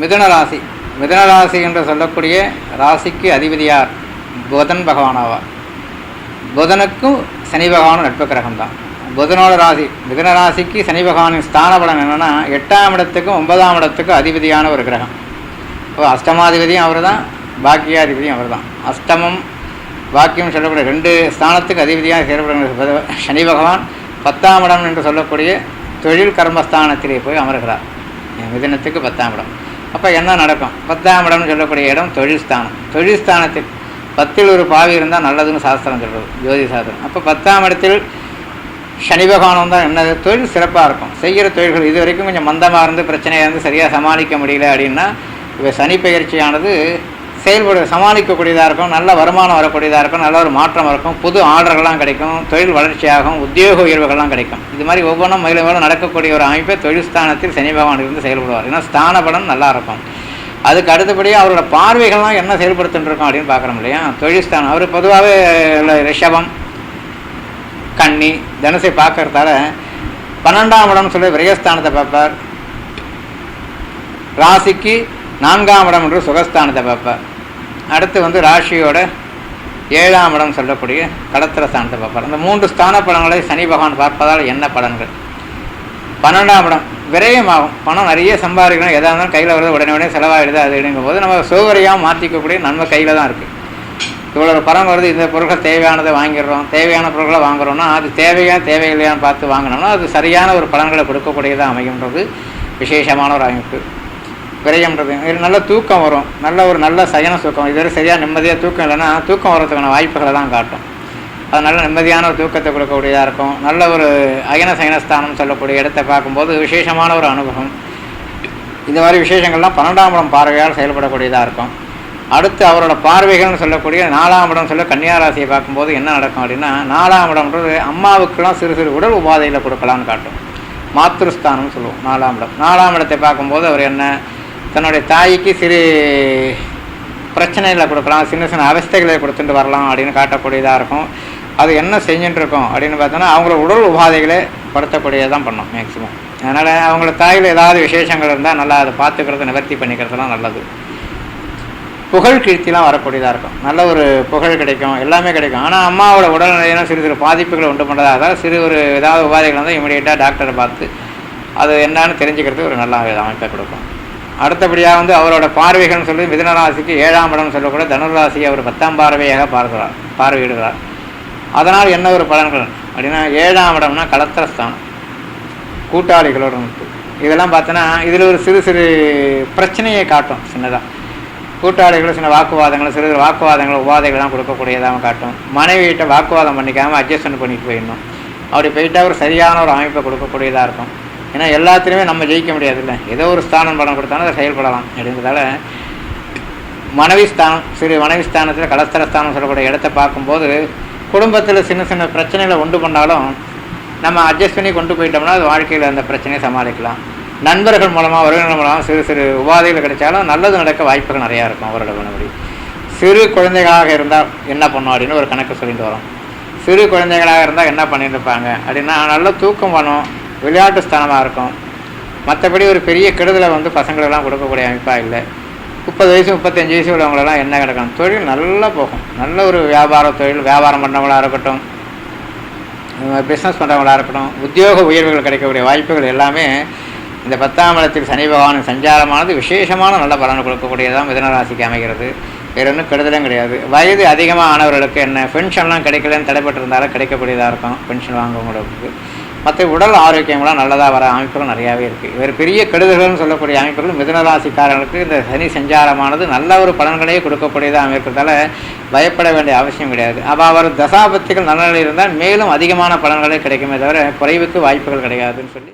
மிதுன ராசி. மிதுன ராசி என்று சொல்லக்கூடிய ராசிக்கு அதிபதியார் புதன் பகவானாவார் புதனுக்கும் சனி பகவானும் நட்பு கிரகம் தான். புதனோட ராசி. மிதுன ராசிக்கு சனி பகவானின் ஸ்தான பலன் என்னென்னா எட்டாம் இடத்துக்கும் ஒன்பதாம் இடத்துக்கும் அதிபதியான ஒரு கிரகம். இப்போ அஷ்டமாதிபதியும் அவர் தான் பாக்கியாதிபதியும் அவர் தான். அஷ்டமம் பாக்கியம் சொல்லக்கூடிய ரெண்டு ஸ்தானத்துக்கு அதிபதியாக செயல்படுகிற சனி பகவான் பத்தாம் இடம் என்று சொல்லக்கூடிய தொழில் கர்மஸ்தானத்திலே போய் அமர்கிறார். மிதனத்துக்கு பத்தாம் இடம். அப்போ என்ன நடக்கும்? பத்தாம் இடம்னு சொல்லக்கூடிய இடம் தொழில்ஸ்தானம் தொழில்ஸ்தானத்தில் தொழில் ஸ்தானத்தில் பத்தில் ஒரு பாவி இருந்தால் நல்லதுன்னு சாஸ்திரம் சொல்கிறது ஜோதி சாஸ்திரம். அப்போ பத்தாம் இடத்தில் சனி பகவான் தான் என்னது? தொழில் சிறப்பாக இருக்கும். செய்கிற தொழில்கள் இது வரைக்கும் கொஞ்சம் மந்தமாக இருந்து பிரச்சனையாக இருந்து சரியாக சமாளிக்க முடியல அப்படின்னா இப்போ சனி பயிற்சியானது செயல்பட சமாளிக்கக்கூடியதாக இருக்கும் நல்ல வருமானம் வரக்கூடியதாக இருக்கும் நல்ல ஒரு மாற்றம் இருக்கும் புது ஆர்டர்கள்லாம் கிடைக்கும் தொழில் வளர்ச்சியாகும் உத்தியோக உயர்வுகள்லாம் கிடைக்கும். இது மாதிரி ஒவ்வொன்றும் மயிலும் மேலும் நடக்கக்கூடிய ஒரு அமைப்பை தொழில் ஸ்தானத்தில் சனி பகவான் இருந்து செயல்படுவார். ஏன்னா ஸ்தான பலம் நல்லா இருக்கும். அதுக்கு அடுத்தபடியாக அவரோட பார்வைகள்லாம் என்ன செயல்படுத்துட்டுருக்கோம் அப்படின்னு பார்க்குறோம் இல்லையா? தொழில் ஸ்தானம். அவர் பொதுவாகவே ரிஷபம் கன்னி தனுசை பார்க்கறதால பன்னெண்டாம் இடம்னு சொல்லி விரயஸ்தானத்தை பார்ப்பார். ராசிக்கு நான்காம் இடம் என்று சுகஸ்தானத்தை பார்ப்பார். அடுத்து வந்து ராசியோட ஏழாம் இடம் சொல்லக்கூடிய கடத்திர ஸ்தானத்தை பார்ப்பார். அந்த மூன்று ஸ்தான பலன்களை சனி பகவான் பார்ப்பதால் என்ன பலன்கள்? பன்னெண்டாம் இடம் விரயமாகும். பணம் நிறைய சம்பாதிக்கணும். எதாக இருந்தாலும் கையில் வருது உடனே உடனே செலவாகிடுது அது போது நம்ம சௌகரியம் மாற்றிக்கக்கூடிய நன்மை கையில் தான் இருக்குது இவ்வளோ பணம் வருது இந்த பொருட்கள் தேவையானதை வாங்கிடுறோம். தேவையான பொருட்களை வாங்குறோம்னா அது தேவையா தேவையில்லையான்னு பார்த்து வாங்கினோம்னா அது சரியான ஒரு பலன்களை கொடுக்கக்கூடியதாக அமைகின்றது விசேஷமான ஒரு அமைப்பு. விரயம்ன்றது. இது நல்ல தூக்கம் வரும். நல்ல ஒரு நல்ல சயன தூக்கம் இதுவரை சரியாக நிம்மதியாக தூக்கம் இல்லைன்னா தூக்கம் வர்றதுக்கான வாய்ப்புகளை தான் காட்டும். அது நல்ல நிம்மதியான ஒரு தூக்கத்தை கொடுக்கக்கூடியதாக இருக்கும். நல்ல ஒரு அயன சயனஸ்தானம் சொல்லக்கூடிய இடத்தை பார்க்கும்போது விசேஷமான ஒரு அனுபவம். இந்த மாதிரி விசேஷங்கள்லாம் பன்னெண்டாம் இடம் பார்வையால் செயல்படக்கூடியதாக இருக்கும். அடுத்து அவரோட பார்வைகள்னு சொல்லக்கூடிய நாலாம் இடம் சொல்ல கன்னியாராசியை பார்க்கும்போது என்ன நடக்கும் அப்படின்னா நாலாம் இடம்ன்றது அம்மாவுக்கெல்லாம் சிறு சிறு உடல் உபாதையில் கொடுக்கலாம்னு காட்டும். மாத்ருஸ்தானம்னு சொல்லுவோம். நாலாம் இடம். நாலாம் இடத்தை பார்க்கும்போது அவர் என்ன? தன்னுடைய தாய்க்கு சிறு பிரச்சனைகளை கொடுக்கலாம் சின்ன சின்ன அவஸ்தைகளை கொடுத்துட்டு வரலாம் அப்படின்னு காட்டக்கூடியதாக இருக்கும். அது என்ன செஞ்சுட்டு இருக்கோம் அப்படின்னு பார்த்தோன்னா அவங்கள உடல் உபாதைகளை படுத்தக்கூடியதான் பண்ணோம் மேக்ஸிமம் அதனால் அவங்கள தாயில் ஏதாவது விசேஷங்கள் இருந்தால் நல்லா அதை பார்த்துக்கிறது நிவர்த்தி பண்ணிக்கிறதுலாம் நல்லது. புகழ் கீர்த்திலாம் வரக்கூடியதாக இருக்கும். நல்ல ஒரு புகழ் கிடைக்கும் எல்லாமே கிடைக்கும். ஆனால் அம்மாவோட உடல்நிலையிலும் சிறு சிறு பாதிப்புகளை உண்டு பண்ணுறதா இருந்தால் சிறு ஒரு ஏதாவது உபாதைகள் வந்து இமீடியட்டாக டாக்டரை பார்த்து அது என்னன்னு தெரிஞ்சுக்கிறது ஒரு நல்ல அமைப்பை கொடுக்கும். அடுத்தபடியாக வந்து அவரோட பார்வைகள்னு சொல்லி மிதனராசிக்கு ஏழாம் இடம் சொல்லக்கூட தனுராசியை அவர் பத்தாம் பார்வையாக பார்க்கிறார் பார்வையிடுகிறார். அதனால் என்ன ஒரு பலன்கள்? அப்படின்னா ஏழாம் இடம்னா கலத்திரஸ்தானம் கூட்டாளிகளோட நட்பு இதெல்லாம் பார்த்தோன்னா இதில் ஒரு சிறு சிறு பிரச்சனையை காட்டும் சின்னதாக கூட்டாளிகள் சின்ன வாக்குவாதங்கள் சிறு சிறு வாக்குவாதங்கள் உபாதைகள்லாம் கொடுக்கக்கூடியதாக காட்டும். மனைவியிட்ட வாக்குவாதம் பண்ணிக்காமல் அட்ஜஸ்ட்மெண்ட் பண்ணிட்டு போயிடணும். அப்படி போயிட்டா ஒரு சரியான ஒரு அமைப்பை கொடுக்கக்கூடியதாக இருக்கும். ஏன்னா எல்லாத்துலேயுமே நம்ம ஜெயிக்க முடியாதுல்ல. ஏதோ ஒரு ஸ்தானம் படம் கொடுத்தாலும் அதை செயல்படலாம் அப்படின்றதால மனைவி ஸ்தானம் சிறு மனைவி ஸ்தானத்தில் கலஸ்தரஸ்தானம் சொல்லக்கூடிய இடத்த பார்க்கும்போது குடும்பத்தில் சின்ன சின்ன பிரச்சனைகளை உண்டு பண்ணாலும் நம்ம அட்ஜஸ்ட் பண்ணி கொண்டு போயிட்டோம்னா அது வாழ்க்கையில் அந்த பிரச்சனையை சமாளிக்கலாம். நண்பர்கள் மூலமாக உறவினர்கள் மூலமாக சிறு சிறு உபாதைகள் கிடைச்சாலும் நல்லது நடக்க வாய்ப்புகள் நிறையா இருக்கும் அவரோட குணப்படி சிறு குழந்தைகளாக இருந்தால் என்ன பண்ணும் அப்படின்னு ஒரு கணக்கு சொல்லிட்டு வரோம். சிறு குழந்தைகளாக இருந்தால் என்ன பண்ணியிருப்பாங்க இருப்பாங்க அப்படின்னா நல்ல தூக்கம் பண்ணும். விளையாட்டு ஸ்தானமாக இருக்கும். மற்றபடி ஒரு பெரிய கெடுதலை வந்து பசங்களெல்லாம் கொடுக்கக்கூடிய அமைப்பாக இல்லை. முப்பது வயசு முப்பத்தஞ்சு வயசு உள்ளவங்களெல்லாம் என்ன கிடக்கும்? தொழில் நல்லா போகும். நல்ல ஒரு வியாபார தொழில் வியாபாரம் பண்ணவங்களாக இருக்கட்டும். பிஸ்னஸ் பண்ணுறவங்களாக இருக்கட்டும். உத்தியோக உயர்வுகள் கிடைக்கக்கூடிய வாய்ப்புகள் எல்லாமே இந்த பத்தாம் இடத்தில் சனி பகவானின் சஞ்சாரமானது விசேஷமான நல்ல பலன் கொடுக்கக்கூடியதான் மிதனராசிக்கு அமைகிறது. வேறு ஒன்றும் கெடுதலும் கிடையாது. வயது அதிகமாக ஆனவர்களுக்கு என்ன பென்ஷன்லாம் கிடைக்கலன்னு தடைப்பட்டிருந்தாலும் கிடைக்கக்கூடியதாக இருக்கும். பென்ஷன் வாங்குவங்களுக்கு மற்ற உடல் ஆரோக்கியங்களாம் நல்லதாக வர அமைப்புகள் நிறையாவே இருக்குது வேறு பெரிய கெடுதல்கள்னு சொல்லக்கூடிய அமைப்புகள் மிதனராசிக்காரர்களுக்கு இந்த சனி சஞ்சாரமானது நல்ல ஒரு பலன்களையே கொடுக்கக்கூடியதாக இருக்கிறதால பயப்பட வேண்டிய அவசியம் கிடையாது. அப்போ அவர் தசாபத்திகள் நல்ல நிலையில் இருந்தால் மேலும் அதிகமான பலன்களே கிடைக்குமே தவிர குறைவுக்கு வாய்ப்புகள் கிடையாதுன்னு சொல்லி